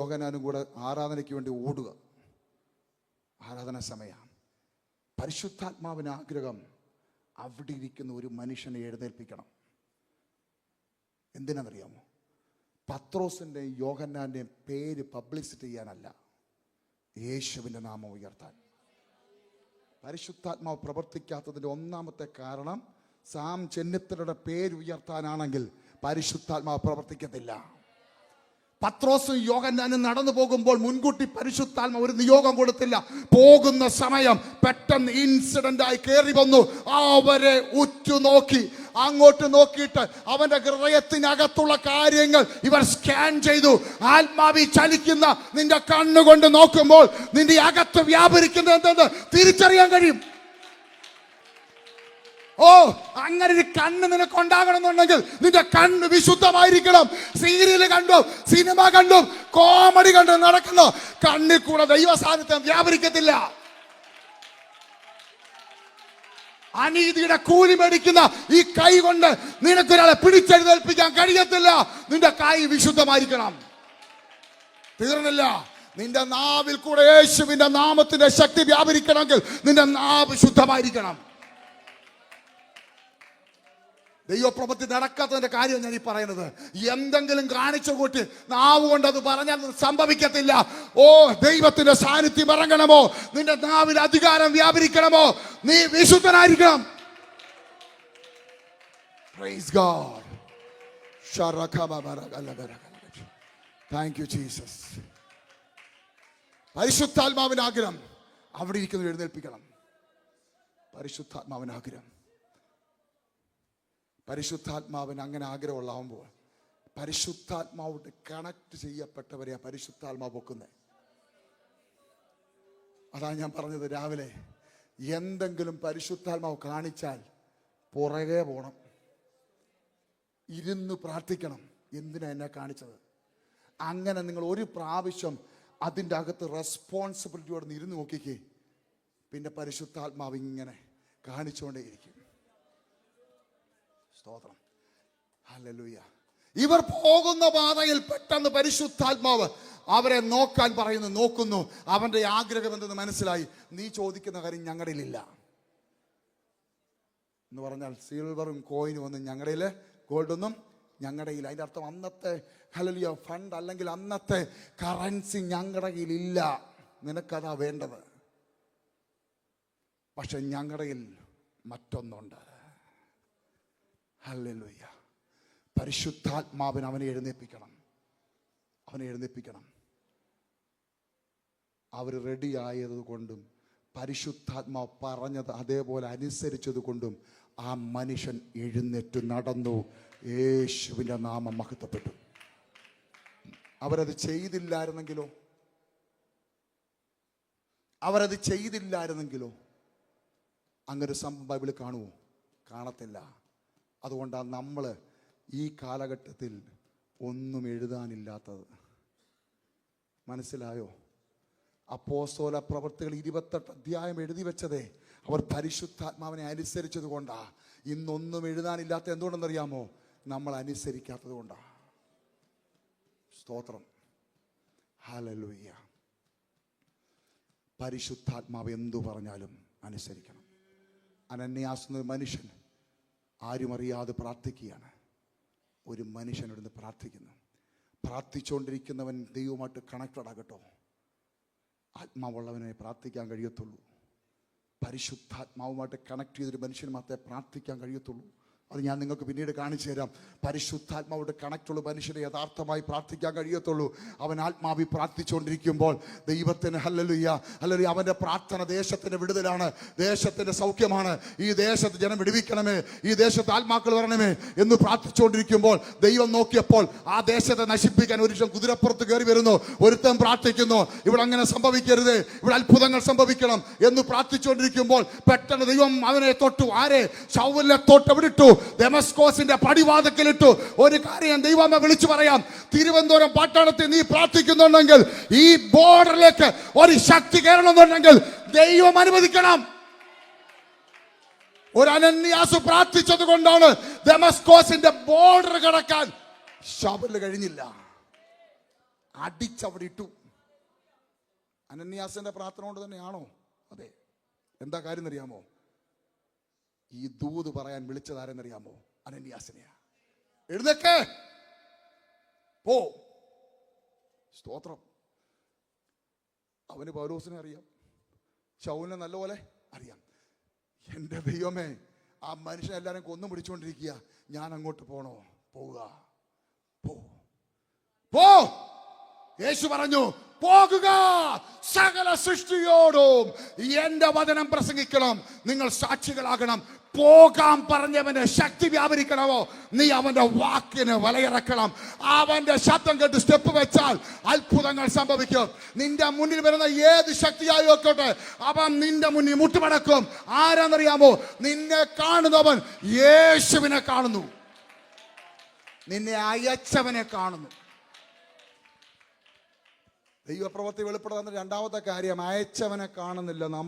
യോഗനാനും കൂടെ ആരാധനയ്ക്ക് വേണ്ടി ഓടുക. ആരാധന സമയം. പരിശുദ്ധാത്മാവിന് ആഗ്രഹം അവിടെ ഇരിക്കുന്ന ഒരു മനുഷ്യനെ എഴുന്നേൽപ്പിക്കണം. എന്തിനാണെന്നറിയാമോ? പത്രോസിന്റെയും യോഹന്നാന്റെയും പേര് പബ്ലിസിറ്റി ചെയ്യാനല്ല. യേശുവിന്റെ നാമം ഉയർത്താൻ. പരിശുദ്ധാത്മാവ് പ്രവർത്തിക്കാത്തതിന്റെ ഒന്നാമത്തെ കാരണം സാം ചെന്നിത്തലയുടെ പേര് ഉയർത്താനാണെങ്കിൽ പരിശുദ്ധാത്മാവ് പ്രവർത്തിക്കത്തില്ല. പത്രോസും യോഹന്നാനും നടന്നു പോകുമ്പോൾ മുൻകൂട്ടി പരിശുദ്ധാത്മ ഒരു നിയോഗം കൊടുത്തില്ല. പോകുന്ന സമയം പെട്ടെന്ന് ഇൻസിഡന്റ് ആയി കയറി വന്നു. അവരെ ഉറ്റുനോക്കി അങ്ങോട്ട് നോക്കിയിട്ട് അവന്റെ ഹൃദയത്തിനകത്തുള്ള കാര്യങ്ങൾ ഇവർ സ്കാൻ ചെയ്തു. ആത്മാവി ചലിക്കുന്ന നിന്റെ കണ്ണുകൊണ്ട് നോക്കുമ്പോൾ നിന്റെ അകത്ത് വ്യാപരിക്കുന്നത് എന്തെന്ന് തിരിച്ചറിയാൻ കഴിയും. ഓ അങ്ങനെ ഒരു കണ്ണ് നിനക്ക് ഉണ്ടാകണമെന്നുണ്ടെങ്കിൽ നിന്റെ കണ്ണ് വിശുദ്ധമായിരിക്കണം. സീരിയൽ കണ്ടു സിനിമ കണ്ടു കോമഡി കണ്ടു നടക്കുന്നു? കണ്ണിൽ കൂടെ ദൈവ സാന്നിധ്യം വ്യാപരിക്കത്തില്ല. അനീതിയുടെ കൂലി മേടിക്കുന്ന ഈ കൈ കൊണ്ട് നിനക്കൊരാളെ പിടിച്ചെഴുന്നേൽപ്പിക്കാൻ കഴിയത്തില്ല. നിന്റെ കൈ വിശുദ്ധമായിരിക്കണം. തീർന്നില്ല. നിന്റെ നാവിൽ കൂടെ യേശുവിന്റെ നാമത്തിന്റെ ശക്തി വ്യാപരിക്കണമെങ്കിൽ നിന്റെ നാവ് ശുദ്ധമായിരിക്കണം. ദൈവപ്രവൃത്തി നടക്കാത്തതിന്റെ കാര്യം ഞാൻ ഈ പറയുന്നത്. എന്തെങ്കിലും കാണിച്ചു കൂട്ടി നാവ് കൊണ്ട് അത് പറഞ്ഞാൽ സംഭവിക്കത്തില്ല. ഓ ദൈവത്തിന്റെ സാന്നിധ്യം ഇറങ്ങണമോ? നിന്റെ നാവിൽ അധികാരം വ്യാപരിക്കണമോ? നീ വിശുദ്ധനായിരിക്കണം. താങ്ക് യു ജീസസ് പരിശുദ്ധാത്മാവിന് ആഗ്രഹം അവിടെ ഇരിക്കുന്നത് എഴുന്നേൽപ്പിക്കണം. പരിശുദ്ധാത്മാവിന് ആഗ്രഹം. പരിശുദ്ധാത്മാവിന് അങ്ങനെ ആഗ്രഹമുള്ളാവുമ്പോൾ പരിശുദ്ധാത്മാവോട് കണക്ട് ചെയ്യപ്പെട്ടവരെയാ പരിശുദ്ധാത്മാവ് പൊക്കുന്നത് അതാണ് ഞാൻ പറഞ്ഞത് രാവിലെ എന്തെങ്കിലും പരിശുദ്ധാത്മാവ് കാണിച്ചാൽ പുറകെ പോണം. ഇരുന്ന് പ്രാർത്ഥിക്കണം. എന്തിനാ എന്നെ കാണിച്ചത്? അങ്ങനെ നിങ്ങൾ ഒരു പ്രാവശ്യം അതിന്റെ അകത്ത് റെസ്പോൺസിബിലിറ്റിയോടെ ഇരുന്ന് നോക്കിക്കേ. പിന്നെ പരിശുദ്ധാത്മാവ് ഇങ്ങനെ കാണിച്ചുകൊണ്ടേയിരിക്കും. സ്തോത്രം. ഹല്ലേലൂയ. ഇവർ പോകുന്ന പാതയിൽ പെട്ടെന്ന് പരിശുദ്ധാത്മാവ് അവരെ നോക്കാൻ പറയുന്നു നോക്കുന്നു. അവന്റെ ആഗ്രഹം എന്തെന്ന് മനസ്സിലായി? നീ ചോദിക്കുന്ന കാര്യം ഞങ്ങളുടെ ഞങ്ങളിലില്ല എന്ന് പറഞ്ഞാൽ സിൽവറും കോയിനും ഒന്നും ഞങ്ങളുടെ ഗോൾഡൊന്നും ഞങ്ങളുടെ കയ്യിൽ അതിന്റെ അർത്ഥം അന്നത്തെ ഹലലിയ ഫണ്ട് അല്ലെങ്കിൽ അന്നത്തെ കറൻസി ഞങ്ങളുടെ കയ്യിലില്ല നിനക്കതാ വേണ്ടത്. പക്ഷെ ഞങ്ങളുടെ മറ്റൊന്നുണ്ട്. ഹല്ലേലൂയ. പരിശുദ്ധാത്മാവിന് അവനെ എഴുന്നേൽപ്പിക്കണം അവനെ എഴുന്നേൽപ്പിക്കണം അവർ റെഡി ആയതുകൊണ്ടും പരിശുദ്ധാത്മാവ് പറഞ്ഞത് അതേപോലെ അനുസരിച്ചത് കൊണ്ടും ആ മനുഷ്യൻ എഴുന്നേറ്റ് നടന്നു. യേശുവിന്റെ നാമം മഹത്വപ്പെട്ടു. അവരത് ചെയ്തില്ലായിരുന്നെങ്കിലോ? അവരത് ചെയ്തില്ലായിരുന്നെങ്കിലോ? അങ്ങനെ സംഭവം ബൈബിളിൽ കാണുമോ? കാണത്തില്ല. അതുകൊണ്ടാണ് നമ്മൾ ഈ കാലഘട്ടത്തിൽ ഒന്നും എഴുതാനില്ലാത്തത്. മനസ്സിലായോ? അപ്പോസ്തോല പ്രവർത്തികൾ ഇരുപത്തെട്ട് അധ്യായം എഴുതി വെച്ചതേ അവർ പരിശുദ്ധാത്മാവിനെ അനുസരിച്ചത് കൊണ്ടാ. ഇന്നൊന്നും എഴുതാനില്ലാത്ത എന്തുകൊണ്ടെന്നറിയാമോ? നമ്മൾ അനുസരിക്കാത്തത് കൊണ്ടാ. സ്തോത്രം. ഹാലലൂയ്യ പരിശുദ്ധാത്മാവ് എന്തു പറഞ്ഞാലും അനുസരിക്കണം. അനന്യാസുന്ന മനുഷ്യൻ ആരും അറിയാതെ പ്രാർത്ഥിക്കുകയാണ്. ഒരു മനുഷ്യൻ പ്രാർത്ഥിക്കുന്നു. പ്രാർത്ഥിച്ചുകൊണ്ടിരിക്കുന്നവൻ ദൈവമായിട്ട് കണക്റ്റഡ് ആകട്ടോ. ആത്മാവുള്ളവനെ പ്രാർത്ഥിക്കാൻ കഴിയത്തുള്ളൂ. പരിശുദ്ധാത്മാവുമായിട്ട് കണക്ട് ചെയ്തൊരു മനുഷ്യന് മാത്രമേ പ്രാർത്ഥിക്കാൻ കഴിയത്തുള്ളൂ. അത് ഞാൻ നിങ്ങൾക്ക് പിന്നീട് കാണിച്ചു തരാം. പരിശുദ്ധാത്മാവോട് കണക്റ്റുള്ള മനുഷ്യനെ യഥാർത്ഥമായി പ്രാർത്ഥിക്കാൻ കഴിയത്തുള്ളൂ. അവൻ ആത്മാവി പ്രാർത്ഥിച്ചുകൊണ്ടിരിക്കുമ്പോൾ ദൈവത്തിന് ഹല്ലലുയ്യ ഹല്ലലുയ്യ അവന്റെ പ്രാർത്ഥന ദേശത്തിന്റെ വിടുതലാണ് ദേശത്തിന്റെ സൗഖ്യമാണ്. ഈ ദേശത്ത് ജനം വിടുവിക്കണമേ ഈ ദേശത്ത് ആത്മാക്കൾ വരണമേ എന്ന് പ്രാർത്ഥിച്ചുകൊണ്ടിരിക്കുമ്പോൾ ദൈവം നോക്കിയപ്പോൾ ആ ദേശത്തെ നശിപ്പിക്കാൻ ഒരു ലക്ഷം കുതിരപ്പുറത്ത് കയറി വരുന്നു. ഒരുത്തൻ പ്രാർത്ഥിക്കുന്നു ഇവിടെ അങ്ങനെ സംഭവിക്കരുത് ഇവിടെ അത്ഭുതങ്ങൾ സംഭവിക്കണം എന്ന് പ്രാർത്ഥിച്ചുകൊണ്ടിരിക്കുമ്പോൾ പെട്ടെന്ന് ദൈവം അവനെ തൊട്ടു. ആരെ? ശൗവലിനെ തൊട്ട് എവിടെ ഇട്ടു പടിവാതക്കിലിട്ടു. ഒരു കാര്യം ദൈവമ വിളിച്ചു പറയാം. തിരുവനന്തപുരം പട്ടണത്തിൽ നീ പ്രാർത്ഥിക്കുന്നുണ്ടെങ്കിൽ ഈ ബോർഡറിലേക്ക് ഒരു ശക്തി കയറണമെന്നുണ്ടെങ്കിൽ ദൈവം അനുവദിക്കണം. ഒരു അനന്യാസ് പ്രാർത്ഥിച്ചത് കൊണ്ടാണ് ഡെമസ്കോസിന്റെ ബോർഡർ കടക്കാൻ ശബരിൽ കഴിഞ്ഞില്ല. അടിച്ചവിടെ ഇട്ടു. അനന്യാസിന്റെ പ്രാർത്ഥന കൊണ്ട് തന്നെയാണോ? അതെ. എന്താ കാര്യം അറിയാമോ? ഈ ദൂത് പറയാൻ വിളിച്ചതാരെന്നറിയാമോ? അനന്യാസിനെയാ. എഴുന്നേക്കേ പോ. സ്തോത്രം. അവന് പൗലോസിനെ അറിയാം. ശൗലിനെ നല്ലപോലെ അറിയാം. എന്റെ ദൈവമേ ആ മനുഷ്യൻ കൊന്നു പിടിച്ചുകൊണ്ടിരിക്കുക ഞാൻ അങ്ങോട്ട് പോണോ? പോവുക. പോ. പോ. യേശു പറഞ്ഞു പോകുക സകല സൃഷ്ടിയോടും എന്റെ വചനം പ്രസംഗിക്കണം നിങ്ങൾ സാക്ഷികളാകണം. പോകാൻ പറഞ്ഞവന് ശക്തി വ്യാപരിക്കണമോ? നീ അവന്റെ വാക്കിന് വലയിറക്കണം. അവന്റെ ശബ്ദം കേട്ട് സ്റ്റെപ്പ് വെച്ചാൽ അത്ഭുതങ്ങൾ സംഭവിക്കും. നിന്റെ മുന്നിൽ വരുന്ന ഏത് ശക്തിയായി നോക്കോട്ടെ അവൻ നിന്റെ മുന്നിൽ മുട്ടുമടക്കും. ആരാന്നറിയാമോ? നിന്നെ കാണുന്നവൻ യേശുവിനെ കാണുന്നു. നിന്നെ അയച്ചവനെ കാണുന്നു. ദൈവപ്രവൃത്തി വെളിപ്പെടുന്ന രണ്ടാമത്തെ കാര്യം അയച്ചവനെ കാണുന്നില്ല. നമ്മൾ